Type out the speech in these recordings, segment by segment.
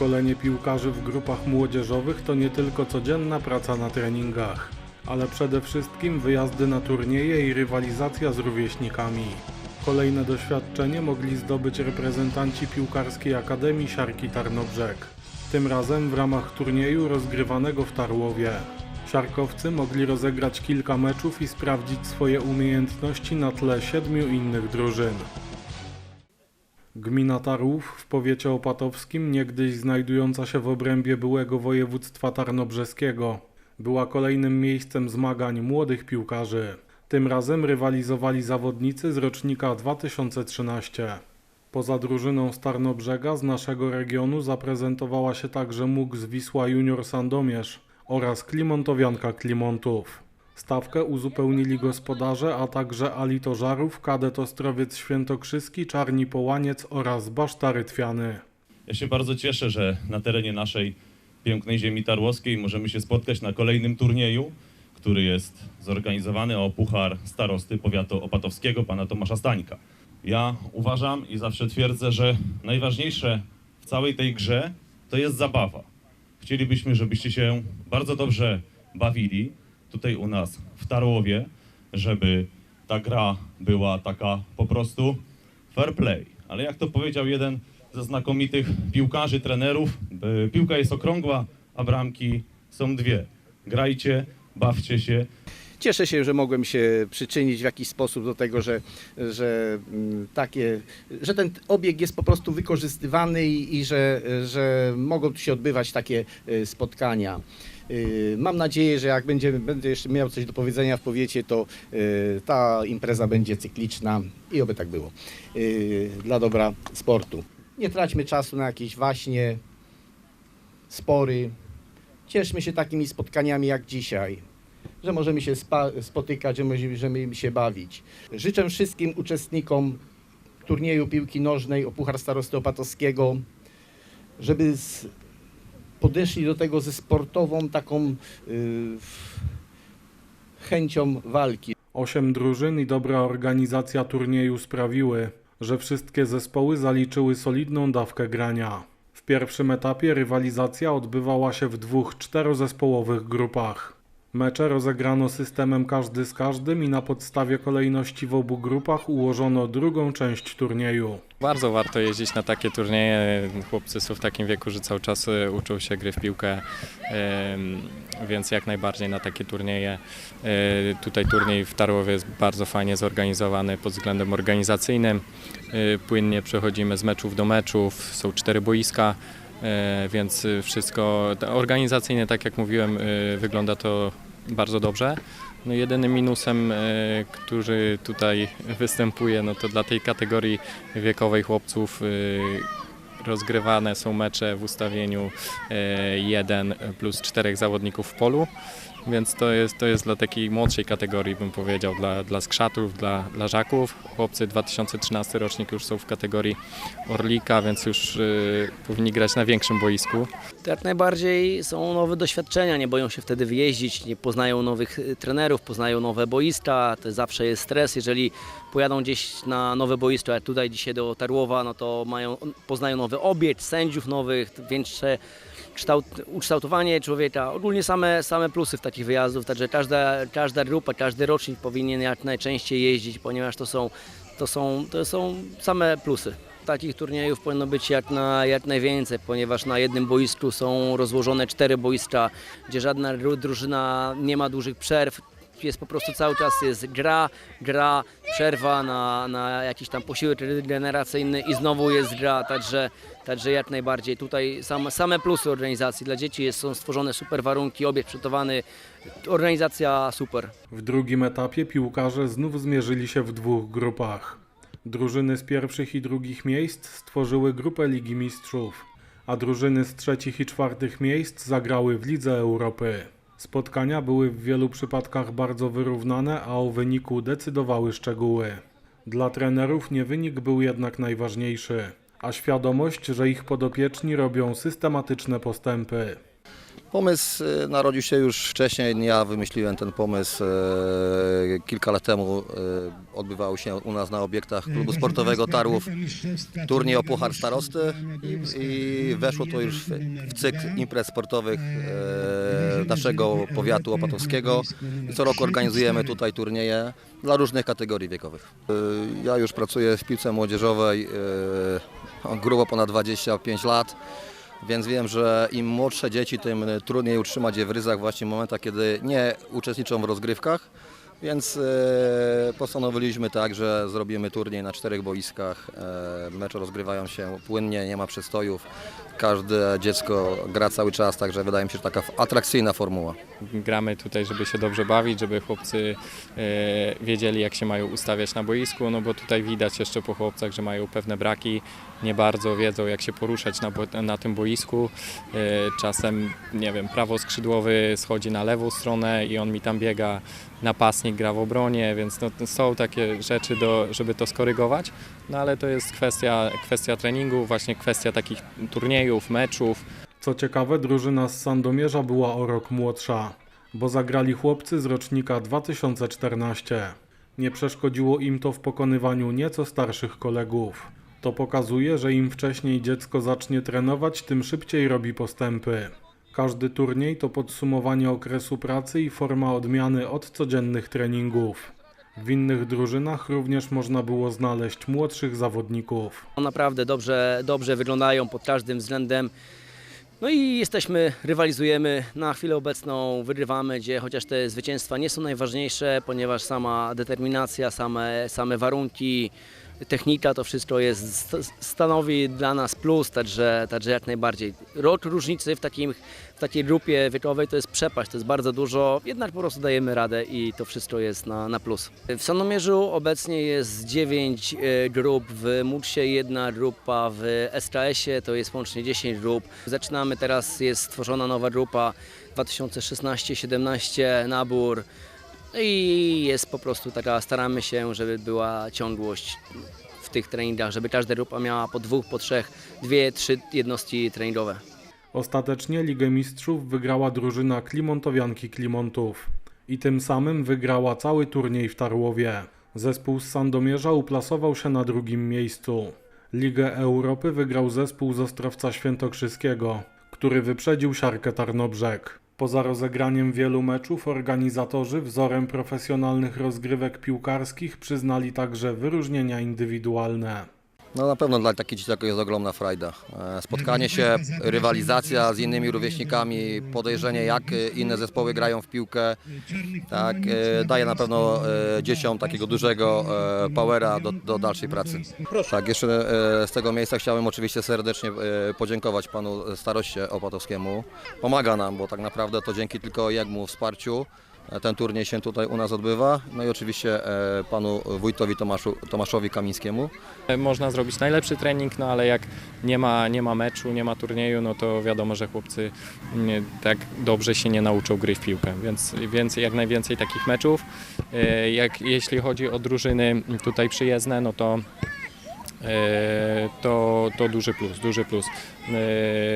Szkolenie piłkarzy w grupach młodzieżowych to nie tylko codzienna praca na treningach, ale przede wszystkim wyjazdy na turnieje i rywalizacja z rówieśnikami. Kolejne doświadczenie mogli zdobyć reprezentanci piłkarskiej Akademii Siarki Tarnobrzeg. Tym razem w ramach turnieju rozgrywanego w Tarłowie. Siarkowcy mogli rozegrać kilka meczów i sprawdzić swoje umiejętności na tle siedmiu innych drużyn. Gmina Tarłów w powiecie opatowskim, niegdyś znajdująca się w obrębie byłego województwa tarnobrzeskiego, była kolejnym miejscem zmagań młodych piłkarzy. Tym razem rywalizowali zawodnicy z rocznika 2013. Poza drużyną z Tarnobrzega z naszego regionu zaprezentowała się także MUG z Wisła Junior Sandomierz oraz Klimontowianka Klimontów. Stawkę uzupełnili gospodarze, a także Ali Tożarów, Kadet Ostrowiec Świętokrzyski, Czarni Połaniec oraz Basztary Twiany. Ja się bardzo cieszę, że na terenie naszej pięknej ziemi tarłowskiej możemy się spotkać na kolejnym turnieju, który jest zorganizowany o Puchar Starosty Powiatu Opatowskiego, pana Tomasza Stańka. Ja uważam i zawsze twierdzę, że najważniejsze w całej tej grze to jest zabawa. Chcielibyśmy, żebyście się bardzo dobrze bawili tutaj u nas w Tarłowie, żeby ta gra była taka po prostu fair play. Ale jak to powiedział jeden ze znakomitych piłkarzy, trenerów, piłka jest okrągła, a bramki są dwie. Grajcie, bawcie się, Cieszę się, że mogłem się przyczynić w jakiś sposób do tego, że, że, mm, takie, że ten obieg jest po prostu wykorzystywany i, i że, że mogą tu się odbywać takie y, spotkania. Y, Mam nadzieję, że jak będzie, będę jeszcze miał coś do powiedzenia w powiecie, to y, ta impreza będzie cykliczna i oby tak było. y, Dla dobra sportu. Nie traćmy czasu na jakieś waśnie, spory. Cieszmy się takimi spotkaniami jak dzisiaj że możemy się spotykać, że możemy się bawić. Życzę wszystkim uczestnikom turnieju piłki nożnej o Puchar Starosty Opatowskiego, żeby z, podeszli do tego ze sportową taką y, chęcią walki. Osiem drużyn i dobra organizacja turnieju sprawiły, że wszystkie zespoły zaliczyły solidną dawkę grania. W pierwszym etapie rywalizacja odbywała się w dwóch czterozespołowych grupach. Mecze rozegrano systemem każdy z każdym i na podstawie kolejności w obu grupach ułożono drugą część turnieju. Bardzo warto jeździć na takie turnieje. Chłopcy są w takim wieku, że cały czas e, uczą się gry w piłkę, więc jak najbardziej na takie turnieje. E, Tutaj turniej w Tarłowie jest bardzo fajnie zorganizowany pod względem organizacyjnym. E, Płynnie przechodzimy z meczów do meczów, są cztery boiska. E, Więc e, wszystko organizacyjnie, tak jak mówiłem, e, wygląda to bardzo dobrze. No jedynym minusem, e, który tutaj występuje, no to dla tej kategorii wiekowej chłopców e, rozgrywane są mecze w ustawieniu e, 1 plus 4 zawodników w polu. Więc to jest, to jest dla takiej młodszej kategorii, bym powiedział, dla, dla skrzatów, dla, dla żaków. Chłopcy 2013 rocznik już są w kategorii Orlika, więc już e, powinni grać na większym boisku. To jak najbardziej są nowe doświadczenia, nie boją się wtedy wyjeździć, nie poznają nowych y, trenerów, poznają nowe boiska, to zawsze jest stres, jeżeli pojadą gdzieś na nowe boisko, jak tutaj dzisiaj do Tarłowa, no to mają, poznają nowy obiekt, sędziów nowych, większe kształt, ukształtowanie człowieka, ogólnie same, same plusy w takich wyjazdów, także każda, każda grupa, każdy rocznik powinien jak najczęściej jeździć, ponieważ to są, to są, to są same plusy. Takich turniejów powinno być jak, na, jak najwięcej, ponieważ na jednym boisku są rozłożone cztery boiska, gdzie żadna dru- drużyna nie ma dużych przerw. Jest po prostu cały czas jest gra, gra, przerwa na, na jakiś tam posiłek regeneracyjny i znowu jest gra, także, także jak najbardziej. Tutaj same, same plusy organizacji. Dla dzieci jest, są stworzone super warunki, obiekt przygotowany, organizacja super. W drugim etapie piłkarze znów zmierzyli się w dwóch grupach. Drużyny z pierwszych i drugich miejsc stworzyły grupę Ligi Mistrzów, a drużyny z trzecich i czwartych miejsc zagrały w Lidze Europy. Spotkania były w wielu przypadkach bardzo wyrównane, a o wyniku decydowały szczegóły. Dla trenerów nie wynik był jednak najważniejszy, a świadomość, że ich podopieczni robią systematyczne postępy. Pomysł e, narodził się już wcześniej, nie ja wymyśliłem ten pomysł. e, Kilka lat temu e, odbywał się u nas na obiektach klubu sportowego Tarłów turniej o Puchar Starosty i, weszło to już w, cykl imprez sportowych naszego powiatu opatowskiego. Co roku organizujemy tutaj turnieje dla różnych kategorii wiekowych. Ja już pracuję w piłce młodzieżowej grubo ponad 25 lat. Więc wiem, że im młodsze dzieci, tym trudniej utrzymać je w ryzach właśnie w momentach, kiedy nie uczestniczą w rozgrywkach. Więc e, postanowiliśmy tak, że zrobimy turniej na czterech boiskach. E, mecze rozgrywają się płynnie, nie ma przystojów. Każde dziecko gra cały czas, także wydaje mi się, że taka atrakcyjna formuła. Gramy tutaj, żeby się dobrze bawić, żeby chłopcy e, wiedzieli, jak się mają ustawiać na boisku, no bo tutaj widać jeszcze po chłopcach, że mają pewne braki, nie bardzo wiedzą, jak się poruszać na, na tym boisku. E, czasem, nie wiem, prawoskrzydłowy schodzi na lewą stronę i on mi tam biega, napastnik gra w obronie, więc no, są takie rzeczy, do, żeby to skorygować, no ale to jest kwestia, kwestia treningu, właśnie kwestia takich turniejów, meczów. Co ciekawe, drużyna z Sandomierza była o rok młodsza, bo zagrali chłopcy z rocznika 2014. Nie przeszkodziło im to w pokonywaniu nieco starszych kolegów. To pokazuje, że im wcześniej dziecko zacznie trenować, tym szybciej robi postępy. Każdy turniej to podsumowanie okresu pracy i forma odmiany od codziennych treningów. W innych drużynach również można było znaleźć młodszych zawodników. Naprawdę dobrze, dobrze wyglądają pod każdym względem. No i jesteśmy, rywalizujemy. Na chwilę obecną wygrywamy, gdzie chociaż te zwycięstwa nie są najważniejsze, ponieważ sama determinacja, same, same warunki, technika, to wszystko jest, st- stanowi dla nas plus, także, także jak najbardziej. Rok różnicy w, takim, w takiej grupie wiekowej to jest przepaść, to jest bardzo dużo, jednak po prostu dajemy radę i to wszystko jest na, na plus. W Sandomierzu obecnie jest 9 e, grup w MUTS-ie, jedna grupa w SKS-ie, to jest łącznie 10 grup. Zaczynamy teraz, jest stworzona nowa grupa 2016-17 nabór. No i jest po prostu taka, staramy się, żeby była ciągłość w tych treningach, żeby każda grupa miała po dwóch, po trzech, dwie, trzy jednostki treningowe. Ostatecznie Ligę Mistrzów wygrała drużyna Klimontowianki Klimontów i tym samym wygrała cały turniej w Tarłowie. Zespół z Sandomierza uplasował się na drugim miejscu. Ligę Europy wygrał zespół z Ostrowca Świętokrzyskiego, który wyprzedził siarkę Tarnobrzeg. Poza rozegraniem wielu meczów organizatorzy wzorem profesjonalnych rozgrywek piłkarskich przyznali także wyróżnienia indywidualne. No na pewno dla takich dzieciaków jest ogromna frajda. E, Spotkanie się, rywalizacja z innymi rówieśnikami, podejrzenie jak e, inne zespoły grają w piłkę, tak, e, daje na pewno dzieciom takiego dużego powera do, do dalszej pracy. Tak, jeszcze z tego miejsca chciałem oczywiście serdecznie podziękować panu staroście Opatowskiemu. Pomaga nam, bo tak naprawdę to dzięki tylko jemu wsparciu ten turniej się tutaj u nas odbywa. No i oczywiście e, panu wójtowi Tomaszu, Tomaszowi Kamińskiemu. Można zrobić najlepszy trening, no ale jak nie ma, nie ma meczu, nie ma turnieju, no to wiadomo, że chłopcy nie, tak dobrze się nie nauczą gry w piłkę, więc więcej, jak najwięcej takich meczów. E, Jak, jeśli chodzi o drużyny tutaj przyjezdne, no to e, to, to duży plus, duży plus.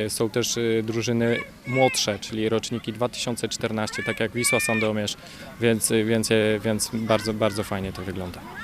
E, Są też e, drużyny młodsze, czyli roczniki 2014, tak jak Wisła Sandomierz, więc, więc, więc bardzo, bardzo fajnie to wygląda.